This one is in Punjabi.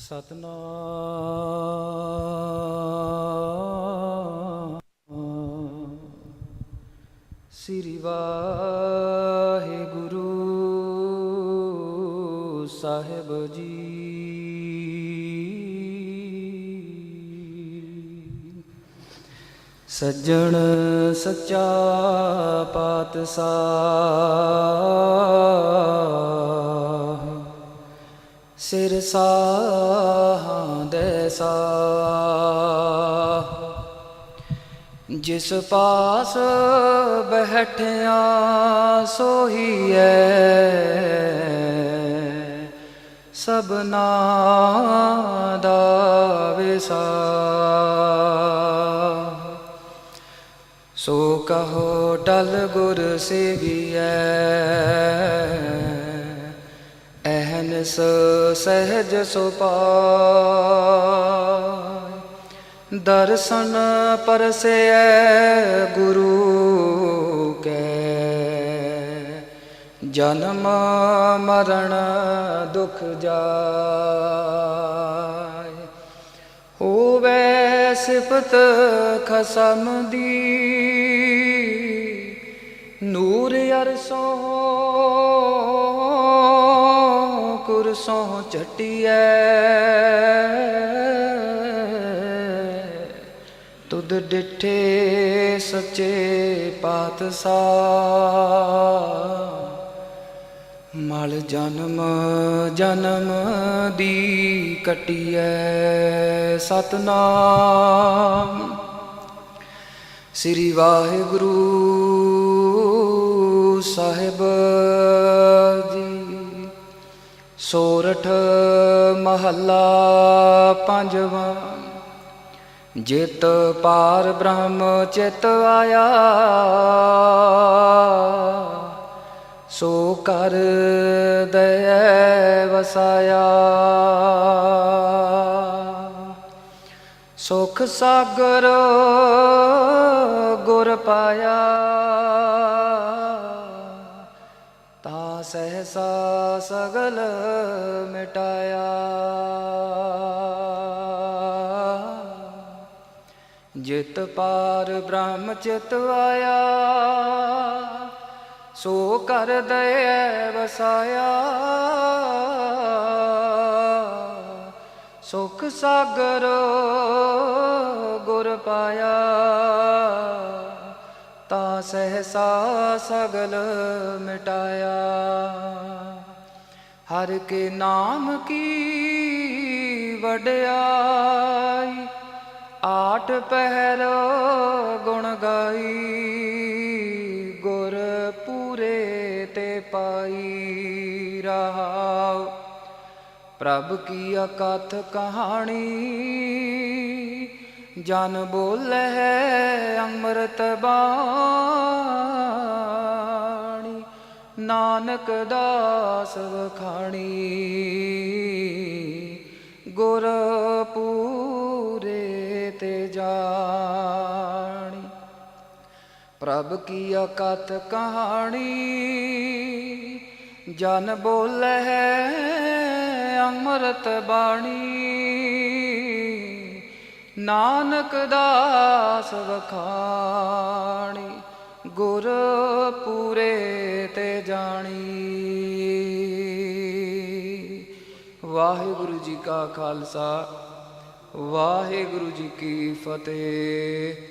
ਸਤਨਾਮ। ਸ੍ਰੀ ਵਾਹਿਗੁਰੂ ਸਾਹਿਬ ਜੀ। ਸੱਜਣ ਸੱਚਾ ਪਾਤਸ਼ਾਹ। ਸਿਰ ਸਾਹਾਂ ਦੇ ਸਾਹ। ਜਿਸ ਪਾਸ ਬੈਠਿਆ ਸੋਹੀ ਐ ਸਭਨਾ ਦਾ ਵਿਸਾ ਸੋ ਕਹੋ ਡਲ ਗੁਰ ਸੇਵੀਐ ਅਹਨਸ ਸਹਿਜ ਸੁਪਾਇ ਦਰਸ਼ਨ ਪਰਸੈ ਗੁਰੂ ਕੈ। ਜਨਮ ਮਰਨ ਦੁਖ ਜਾਇ। ਹੋਵੇ ਸਿਫਤ ਖਸਮ ਦੀ। ਨੂਰ ਅਰਸੋਂ ਸੋ ਚਟਿਐ ਤੁਧ ਡਿਠੇ ਸੱਚੇ ਪਾਤਸ਼ਾਹ। ਮਲ ਜਨਮ ਜਨਮ ਦੀ ਕਟਿਐ ਸਤਨਾਮ। ਸ੍ਰੀ ਵਾਹਿਗੁਰੂ ਸਾਹਿਬ ਜੀ। ਸੋਰਠ ਮਹੱਲਾ ਪੰਜਵਾਂ, ਜਿਤ ਪਾਰ ਬ੍ਰਹਮ ਚਿਤ ਆਇਆ। ਸੋ ਕਰ ਦਇ ਵਸਾਇਆ। ਸੁਖ ਸਾਗਰ ਗੁਰ ਪਾਇਆ। ਸਹਸਾ ਸਗਲ ਮਿਟਾਇਆ। ਜਿਤ ਪਾਰ ਬ੍ਰਹਮ ਚਿਤ ਆਇਆ, ਸੋ ਕਰ ਦਇ ਵਸਾਇਆ। ਸੁਖ ਸਾਗਰ ਗੁਰ ਪਾਇਆ। ਤਾਂ ਸਹਸਾ ਸਗਲ ਮਿਟਾਇਆ। ਹਰ ਕੇ ਨਾਮ ਕੀ ਵਡਿਆਈ ਆਠ ਪਹਿਰ ਗੁਣ ਗਾਈ, ਗੁਰ ਪੂਰੇ ਤੇ ਪਾਈ ਰਹਾਉ। ਪ੍ਰਭ ਕੀ ਅਕਥ ਕਹਾਣੀ, ਜਨ ਬੋਲੇ ਅੰਮ੍ਰਿਤ ਬਾਣੀ, ਨਾਨਕ ਦਾਸ ਵਖਾਣੀ। ਗੁਰ ਪੂਰੇ ਤੇ ਜਾਣੀ। ਪ੍ਰਭ ਕੀ ਅਕਥ ਕਹਾਣੀ, ਜਨ ਬੋਲੇ ਅੰਮ੍ਰਿਤ ਬਾਣੀ। ਨਾਨਕ ਦਾਸ ਵਖਾਣੀ, ਗੁਰ ਪੂਰੇ ਤੇ ਜਾਣੀ। ਵਾਹਿਗੁਰੂ ਜੀ ਕਾ ਖਾਲਸਾ, ਵਾਹਿਗੁਰੂ ਜੀ ਕੀ ਫਤਿਹ।